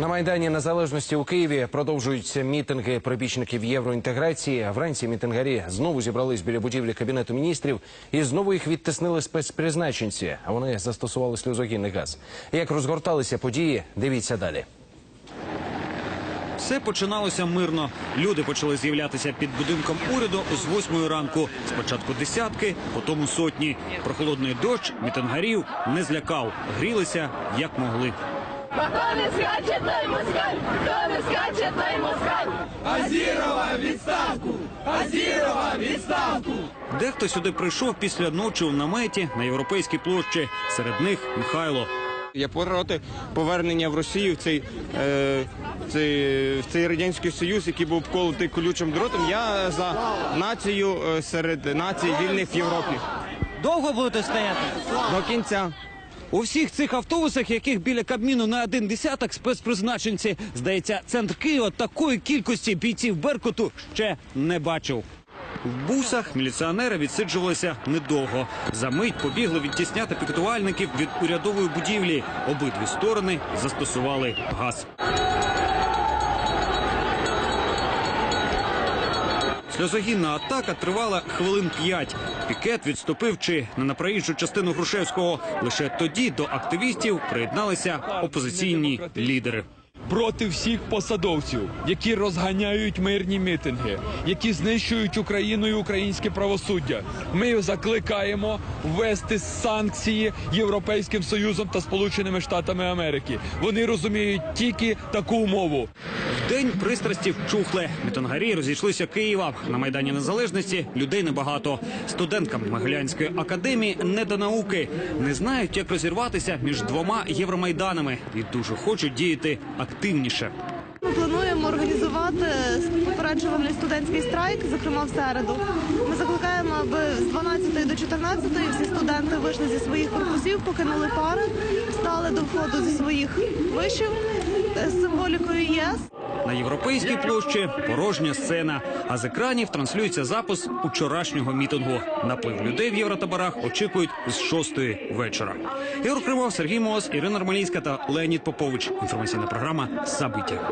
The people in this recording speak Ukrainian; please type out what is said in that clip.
На майдані незалежності у Києві продовжуються мітинги прибічників євроінтеграції. Вранці мітингарі знову зібрались біля будівлі кабінету міністрів і знову їх відтиснили спецпризначенці. Вони застосували сльозогінний газ. Як розгорталися події, дивіться далі. Все починалося мирно. Люди почали з'являтися під будинком уряду з восьмої ранку. Спочатку десятки, потім сотні. Прохолодний дощ мітингарів не злякав. Грілися як могли. Хто не скаче, той москаль! Хто не скаче, той москаль! Дехто сюди прийшов після ночі в наметі на європейській площі. Серед них Михайло. Я проти повернення в Росію в цей, е, цей, в цей радянський союз, який був обколотий колючим дротом. Я за націю е, серед націй вільних в Європі. Довго будете стояти? До кінця. У всіх цих автобусах, яких біля Кабміну на один десяток спецпризначенці, здається, центр Києва такої кількості бійців Беркуту ще не бачив. В бусах міліціонери відсиджувалися недовго. За мить побігли відтісняти пікетувальників від урядової будівлі. Обидві сторони застосували газ. Сльозогінна атака тривала хвилин п'ять. Пікет відступив чи не на проїжджу частину Грушевського. Лише тоді до активістів приєдналися опозиційні лідери. проти всіх посадовців, які розганяють мирні мітинги, які знищують Україну і українське правосуддя. Ми закликаємо ввести санкції Європейським Союзом та Сполученими Штатами Америки. Вони розуміють тільки таку умову. День пристрасті вчухли. Мітингарі розійшлися Києва. На майдані Незалежності людей небагато. Студенткам Могилянської академії не до науки. Не знають, як розірватися між двома євромайданами і дуже хочуть діяти активніше. Ми плануємо організувати попереджувальний студентський страйк, зокрема в середу. Ми закликаємо, аби з 12 до 14 всі студенти вийшли зі своїх корпусів, покинули пари, стали до входу зі своїх вишів е, з символікою ЄС. На європейській площі порожня сцена. А з екранів транслюється запис учорашнього мітингу. Наплив людей в євротаборах очікують з шостої вечора. Ігор Кривов, Сергій Мос, Ірина Армалійська та Леонід Попович. Інформаційна програма Забиття.